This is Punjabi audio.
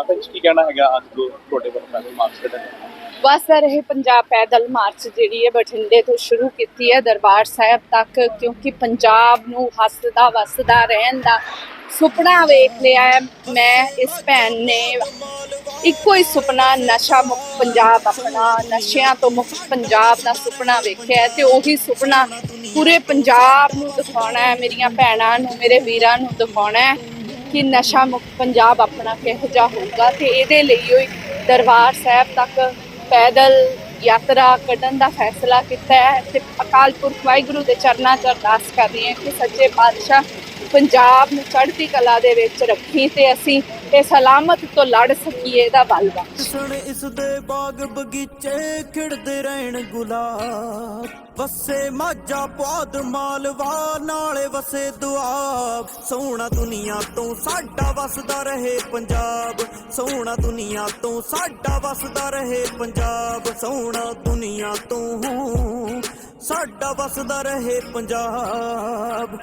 ਮਾਤਾ ਕੀ ਕਹਿਣਾ ਹੈਗਾ ਅੱਜ ਤੋਂ ਤੁਹਾਡੇ ਵੱਲੋਂ ਪੈਦਲ ਮਾਰਚ ਕੱਢਣ ਬਸ ਸਰ, ਇਹ ਪੰਜਾਬ ਪੈਦਲ ਮਾਰਚ ਜਿਹੜੀ ਹੈ, ਬਠਿੰਡੇ ਤੋਂ ਸ਼ੁਰੂ ਕੀਤੀ ਹੈ ਦਰਬਾਰ ਸਾਹਿਬ ਤੱਕ, ਕਿਉਂਕਿ ਪੰਜਾਬ ਨੂੰ ਹੱਸਦਾ ਵਸਦਾ ਰਹਿਣ ਦਾ ਸੁਪਨਾ ਵੇਖ ਲਿਆ ਹੈ। ਮੈਂ, ਇਸ ਭੈਣ ਨੇ ਇੱਕੋ ਹੀ ਸੁਪਨਾ, ਨਸ਼ਾ ਮੁਕਤ ਪੰਜਾਬ ਆਪਣਾ, ਨਸ਼ਿਆਂ ਤੋਂ ਮੁਕਤ ਪੰਜਾਬ ਦਾ ਸੁਪਨਾ ਵੇਖਿਆ ਹੈ ਤੇ ਉਹੀ ਸੁਪਨਾ ਪੂਰੇ ਪੰਜਾਬ ਨੂੰ ਦਿਖਾਉਣਾ ਹੈ, ਮੇਰੀਆਂ ਭੈਣਾਂ ਨੂੰ, ਮੇਰੇ ਵੀਰਾਂ ਨੂੰ ਦਿਖਾਉਣਾ ਹੈ। ਕਿ ਨਸ਼ਾ ਮੁਕਤ ਪੰਜਾਬ ਆਪਣਾ ਕਿਹੋ ਜਿਹਾ ਹੋਊਗਾ ਤੇ ਇਹਦੇ ਲਈ ਉਹ ਦਰਬਾਰ ਸਾਹਿਬ ਤੱਕ ਪੈਦਲ ਯਾਤਰਾ ਕੱਢਣ ਦਾ ਫੈਸਲਾ ਕੀਤਾ ਹੈ ਤੇ ਅਕਾਲ ਪੁਰਖ ਵਾਹਿਗੁਰੂ ਦੇ ਚਰਨਾਂ 'ਚ ਅਰਦਾਸ ਕਰ ਰਹੀ ਹਾਂ ਕਿ ਸੱਚੇ ਪਾਤਸ਼ਾਹ ਪੰਜਾਬ ਨੂੰ ਚੜ੍ਹਦੀ ਕਲਾ ਦੇ ਵਿੱਚ ਰੱਖੀ ਤੇ ਅਸੀਂ ਇਹ ਸਲਾਮਤ ਤੋਂ ਲੜ ਸਕੀਏ ਦਾ ਬਲ ਬਖਸ਼ ਇਸ ਦੇ ਬਾਗ ਬਗੀਚੇ ਖਿੜਦੇ ਰਹਿਣ ਗੁਲਾਬ। ਵਸੇ ਮਾਝਾ ਪੁਆਧ ਮਾਲਵਾ, ਨਾਲੇ ਵਸੇ ਦੁਆਬ। ਸੋਹਣਾ ਦੁਨੀਆ ਤੋਂ ਸਾਡਾ ਵਸਦਾ ਰਹੇ ਪੰਜਾਬ। ਸੋਹਣਾ ਦੁਨੀਆ ਤੋਂ ਸਾਡਾ ਵਸਦਾ ਰਹੇ ਪੰਜਾਬ। ਸੋਹਣਾ ਦੁਨੀਆ ਤੋਂ ਸਾਡਾ ਵਸਦਾ ਰਹੇ ਪੰਜਾਬ।